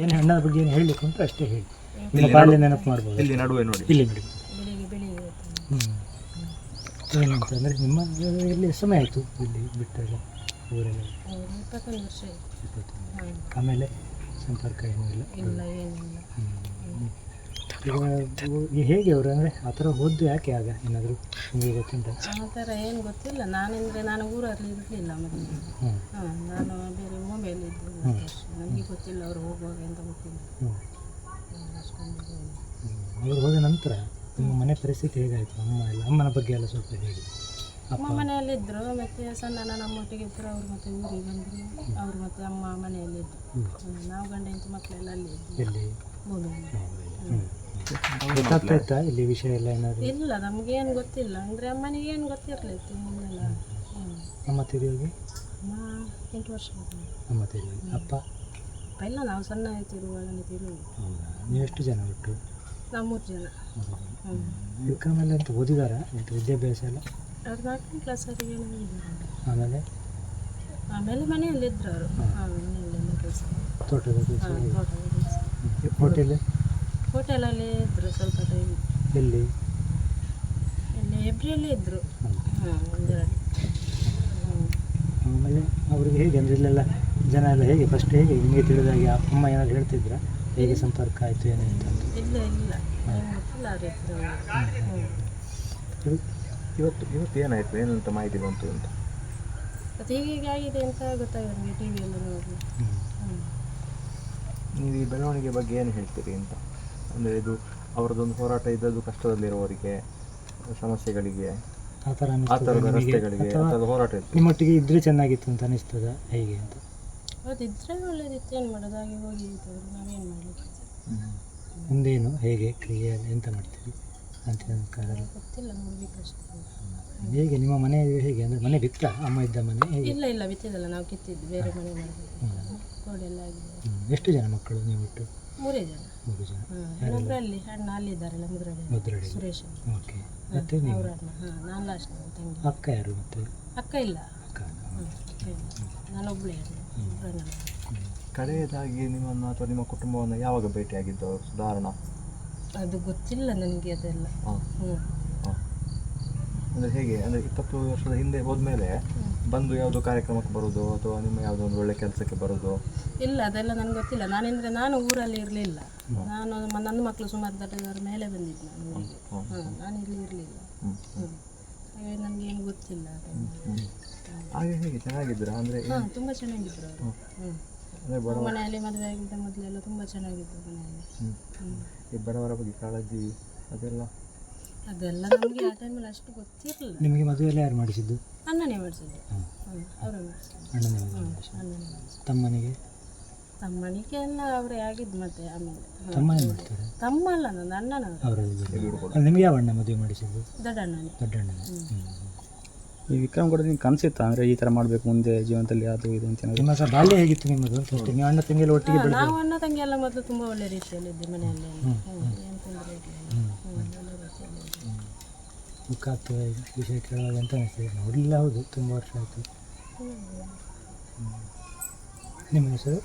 ಏನು ಹೆಣ್ಣದ ಬಗ್ಗೆ ಏನು ಹೇಳಲಿಕ್ಕೆ ಉಂಟು ಅಷ್ಟೇ ಹೇಳಿ. ನಿಮ್ಮ ಬಾಲ್ಯ ನೆನಪು ಮಾಡ್ಬೋದು. ಇಲ್ಲಿ ನಡುವೆ ನೋಡಿ. ಇಲ್ಲಿ ಹೋಗ್ತಾನೆ. ಹ್ಞೂ ಏನಂತಂದರೆ ನಿಮ್ಮ ಇಲ್ಲಿ ಸಮಯ ಆಯಿತು ಇಲ್ಲಿ ಬಿಟ್ಟಾಗ ಊರೆಲ್ಲ. ಆಮೇಲೆ ಸಂಪರ್ಕ ಏನೂ ಇಲ್ಲ ಇಲ್ಲ ಹೇಗೆ ಅವರು ಅಂದರೆ ಆ ಥರ ಓದ್ದು ಯಾಕೆ ಆಗ ಏನಾದರೂ ನಿಮಗೆ ಗೊತ್ತುಂಟ? ಆ ಥರ ಏನು ಗೊತ್ತಿಲ್ಲ. ನಾನೆಂದರೆ ನಾನು ಊರಲ್ಲಿ ಇರಲಿಲ್ಲ ಮೊದಲು ಹಾಂ ನಾನು ಬೇರೆ ಮೊಬೈಲ್ ಇದ್ದೆ ನನಗೆ ಗೊತ್ತಿಲ್ಲ ಅವರು ಹೋಗುವಾಗ ಎಂತ ಗೊತ್ತಿಲ್ಲ. ಅವರು ಹೋದ ನಂತರ ನಿಮ್ಮ ಮನೆ ಪರಿಸ್ಥಿತಿ ಹೇಗಾಯಿತು? ಅಮ್ಮ ಎಲ್ಲ ಅಮ್ಮನ ಬಗ್ಗೆ ಎಲ್ಲ ಸ್ವಲ್ಪ ಹೇಳಿ. ಅಮ್ಮ ಮನೆಯಲ್ಲಿದ್ದರು ಮತ್ತು ಸಣ್ಣ ನಮ್ಮೊಟ್ಟಿಗೆ ಇದ್ದರು ಅವ್ರು ಮತ್ತೆ ಊರಿಗೆ ಬಂದರು. ಅವ್ರು ಮತ್ತೆ ಅಮ್ಮ ಮನೆಯಲ್ಲಿದ್ದರು ನಾವು ಗಂಡ ಹೆಂಡತಿ ಮಕ್ಕಳೆಲ್ಲ ಅಲ್ಲಿ ಇದ್ದರು ಭೂಮಿಯಲ್ಲಿ. ಗೊತ್ತಾಗ್ತಾ ಇಲ್ಲಿ ವಿಷಯ ಎಲ್ಲ ಏನಾದರೂ? ಇಲ್ಲ ನಮಗೇನು ಗೊತ್ತಿಲ್ಲ. ಅಂದರೆ ಅಮ್ಮನಿಗೆ ಏನು ಗೊತ್ತಿರಲಿತ್ತು ಅಮ್ಮ ತಿರುಗಿ ಅಮ್ಮ ಎಂಟು ವರ್ಷ. ಅಮ್ಮ ತಿರುಗಿ ಅಪ್ಪ? ಅಪ್ಪ ಇಲ್ಲ ನಾವು ಸಣ್ಣ ಆಯ್ತಿರುವಾಗಲೇ ತಿರುಗಿ ಹೌದಾ? ನೀವೆಷ್ಟು ಜನ ಒಟ್ಟು? ನಾವು ಮೂರು ಜನ ಹ್ಞೂ ವಿಕ್ರಮ್ ಎಲ್ಲ ಅಂತ ಓದಿದಾರ? ಎಂತ ವಿದ್ಯಾಭ್ಯಾಸ ಎಲ್ಲ? ಅವ್ರು ನಾಲ್ಕನೇ ಆಮೇಲೆ? ಆಮೇಲೆ ಮನೆಯಲ್ಲಿದ್ದರು ಅವರು ಹಾಂ ಮನೆಯಲ್ಲೆಲ್ಲ ಕೆಲಸ. ತೋಟದ ಕೆಲಸ ಹೋಟೆಲ್? ಹೋಟೆಲಲ್ಲಿ ಇದ್ದರು ಸ್ವಲ್ಪ ಟೈಮ್ ಎಲ್ಲಿ? ಇಲ್ಲಿ ಎಬ್ರಿಯಲ್ಲಿ ಇದ್ದರು. ಹಾಂ ಆಮೇಲೆ ಅವ್ರಿಗೆ ಹೇಗೆ ಅಂದರೆ ಇಲ್ಲೆಲ್ಲ ಜನ ಎಲ್ಲ ಹೇಗೆ ಫಸ್ಟ್ ಹೇಗೆ ನಿಮಗೆ ತಿಳಿದಾಗೆ ಅಮ್ಮ ಏನಾದ್ರು ಹೇಳ್ತಿದ್ರ? ಹೇಗೆ ಸಂಪರ್ಕ ಆಯಿತು ಏನು ಅಂತ? ಇಲ್ಲ ಇಲ್ಲ. ಇವತ್ತು ಗೊತ್ತಿಲ್ಲ ಇವತ್ತು ಇವತ್ತು ಏನಾಯ್ತು? ಏನಂತ ಮಾಹಿತಿ ಬಂತು ಅಂತ? ಅದು ಹೀಗೆ ಹೀಗೆ ಆಗಿದೆ ಅಂತ ಗೊತ್ತಾಗಿದೆ ನನಗೆ ಟಿ ವಿಯಲ್ಲಿ ನೋಡಿ. ನೀವು ಈ ಬೆಳವಣಿಗೆ ಬಗ್ಗೆ ಏನು ಹೇಳ್ತೀರಿ ಅಂತ? ಅಂದರೆ ಇದು ಅವರದೊಂದು ಹೋರಾಟ ಇದ್ದದ್ದು ಕಷ್ಟದಲ್ಲಿರುವವರಿಗೆ ಸಮಸ್ಯೆಗಳಿಗೆ ಆ ಥರ ಆ ಅನಿಸ್ತದ ಥರದ ರಸ್ತೆಗಳಿಗೆ ಆ ಅಥವಾ ಥರದ ಹೋರಾಟ ಇತ್ತು ನಿಮ್ಮೊಟ್ಟಿಗೆ ಇದ್ರೆ ಚೆನ್ನಾಗಿತ್ತು ಅಂತ ಅನಿಸ್ತದ? ಹೇಗೆ ಅಂತ? ಅದಿದ್ರೆ ಒಳ್ಳೇದಿತ್ತು ಏನು ಮಾಡೋದು? ಹಾಗೆ ಹೋಗಿ ಇದ್ದವ್ರು ನಾವೇನು ಮಾಡಲಿಕ್ಕೆ ಮುಂದೇನು? ಹೇಗೆ ಕ್ರಿಯೆ ಎಂತ ಮಾಡ್ತೀವಿ ಅಂತ ಗೊತ್ತಿಲ್ಲ ನೋಡ್ಬೇಕಷ್ಟೇ ಹೇಗೆ ನಿಮ್ಮ ಮನೆ ಹೇಗೆ? ಅಂದರೆ ಮನೆ ಬಿತ್ತ? ಅಮ್ಮ ಇದ್ದ ಮನೆ ಹೇಗೆ? ಇಲ್ಲ ಇಲ್ಲ ಬಿತ್ತಿದ್ದಲ್ಲ ನಾವು ಕಿತ್ತಿದ್ದು ಬೇರೆ ಮನೆ ಗೋಡೆಲ್ಲ ಆಗಿದೆ ಎಷ್ಟು ಜನ ಮಕ್ಕಳು ನೀವು ಒಟ್ಟು? ಮೂರೇ ಜನ ಮೂರು ಜನ ಇನ್ನೊಬ್ರು ಅಲ್ಲಿ ಅಣ್ಣ ಅಲ್ಲಿದ್ದಾರಲ್ಲ ಮುದ್ರಡೆ ಮುದ್ರಡಿ ಸುರೇಶ್ ಓಕೆ. ಮತ್ತೆ ನೀವು? ಅವ್ರ ಅಣ್ಣ. ಹಾಂ ನಾನು ಲಾಸ್ಟ್ ನನ್ನ ತಂಗಿ. ಅಕ್ಕ ಯಾರು ಮತ್ತೆ? ಅಕ್ಕ ಇಲ್ಲ. ಅಕ್ಕ ನಾನು ಅಕ್ಕ ಇಲ್ಲ ನಾನೊಬ್ಬಳೇ ರಂಗನ ಕಡೆಯದಾಗಿ ನಿಮ್ಮನ್ನು ಅಥವಾ ನಿಮ್ಮ ಕುಟುಂಬವನ್ನು ಯಾವಾಗ ಭೇಟಿಯಾಗಿದ್ದವರು ಸುಧಾರಣ. ಅದು ಗೊತ್ತಿಲ್ಲ ನನಗೆ ಅದೆಲ್ಲ. ಹಾಂ. ಹ್ಞೂ ಅಂದರೆ ಹೇಗೆ? ಅಂದರೆ ಇಪ್ಪತ್ತು ವರ್ಷದ ಹಿಂದೆ ಹೋದ್ಮೇಲೆ ಬಂದು ಯಾವುದೋ ಕಾರ್ಯಕ್ರಮಕ್ಕೆ ಬರೋದು ಅಥವಾ ನಿಮ್ಮ ಯಾವುದೋ ಒಂದು ಒಳ್ಳೆ ಕೆಲಸಕ್ಕೆ ಬರೋದು ಇಲ್ಲ ಅದೆಲ್ಲ ನನಗೆ ಗೊತ್ತಿಲ್ಲ. ನಾನೆಂದರೆ ನಾನು ಊರಲ್ಲಿ ಇರಲಿಲ್ಲ. ನಾನು ಮ- ನನ್ನ ಮಕ್ಕಳು ಸುಮಾರು ದೊಡ್ಡದವ್ರ ಮೇಲೆ ಬಂದಿದ್ದೆ ನಾನು ಊರಿಗೆ ಹಾಂ ನಾನು ಇಲ್ಲಿ ಇರಲಿಲ್ಲ. ಹಾಗಾಗಿ ನನಗೇನು ಗೊತ್ತಿಲ್ಲ ಹಾಗೆ ಹೇಗೆ ಚೆನ್ನಾಗಿದ್ದೀರಾ? ಅಂದರೆ ಹಾಂ ತುಂಬ ಚೆನ್ನಾಗಿದ್ರು ಅವರು. ಹ್ಞೂ ಅಂದರೆ ಬಡ ಮನೆಯಲ್ಲಿ ಮದುವೆ ಆಗಿದ್ದ ಮೊದಲೆಲ್ಲ ತುಂಬ ಚೆನ್ನಾಗಿದ್ರು ಮನೆಯಲ್ಲಿ. ಈ ಬಡವರ ಬಗ್ಗೆ ಕಾಳಜಿ ಅದೆಲ್ಲ ಅದೆಲ್ಲ ನಮಗೆ ಆ ಟೈಮಲ್ಲಿ ಅಷ್ಟು ಗೊತ್ತಿರಲಿಲ್ಲ. ನಿಮಗೆ ಮದುವೆಲ್ಲ ಯಾರು ಮಾಡಿಸಿದ್ದು? ಅಣ್ಣನೇ ಮಾಡಿಸಿದ್ದು. ಹಾಂ. ಅವರೇ ಮಾಡಿಸಿದ್ದು. ಅಣ್ಣನ ಮದುವೆ ಮಾಡಿಸಿದ್ದು. ಅಣ್ಣನೇ ಮಾಡಿಸಿದ್ದು. ತಮ್ಮನಿಗೆ? ತಮ್ಮನಿಗೆ ಎಲ್ಲ ಅವರೇ ಆಗಿದ್ದು ಮತ್ತೆ ಆಮೇಲೆ. ತಮ್ಮನೇ ಮಾಡ್ತಾರೆ? ತಮ್ಮ ಅಲ್ಲ ನನ್ನ ಅಣ್ಣನವರು. ಅವರು ನಿಮಗೆ ಯಾವ ಅಣ್ಣ ಮದುವೆ ಮಾಡಿಸಿದ್ದು? ದೊಡ್ಡ ಅಣ್ಣನೇ ದೊಡ್ಡ ಅಣ್ಣನ ಈ ವಿಕ್ರಮ್ ಕೂಡ ನಿಮ್ಗೆ ಕನಸಿತ್ತ? ಅಂದರೆ ಈ ಥರ ಮಾಡಬೇಕು ಮುಂದೆ ಜೀವನದಲ್ಲಿ ಅದು ಇದು ಅಂತ ಏನಾದ್ರು? ನಿಮ್ಮ ಸಹ ಬಾಲ್ಯ ಹೇಗಿತ್ತು ನಿಮ್ಮದು? ಫಸ್ಟ್ ನೀವು ಅಣ್ಣ ತಂಗಿಯಲ್ಲಿ ಒಟ್ಟಿಗೆ ಬೆಳೆದ ನಾವು ಅಣ್ಣ ತಂಗಿ ಎಲ್ಲ ಮೊದಲು ತುಂಬ ಒಳ್ಳೆ ರೀತಿಯಲ್ಲಿ ಇದ್ದೆ ಮನೆಯಲ್ಲಿ ದುಃಖ ಆಗ್ತದೆ ವಿಷಯ ಕೇಳುವಾಗ ಅಂತ ಅನಿಸ್ತದೆ ನೋಡಲಿಲ್ಲ ಹೌದು ತುಂಬ ವರ್ಷ ಆಯಿತು. ನಿಮ್ಮ ಹೆಸರು.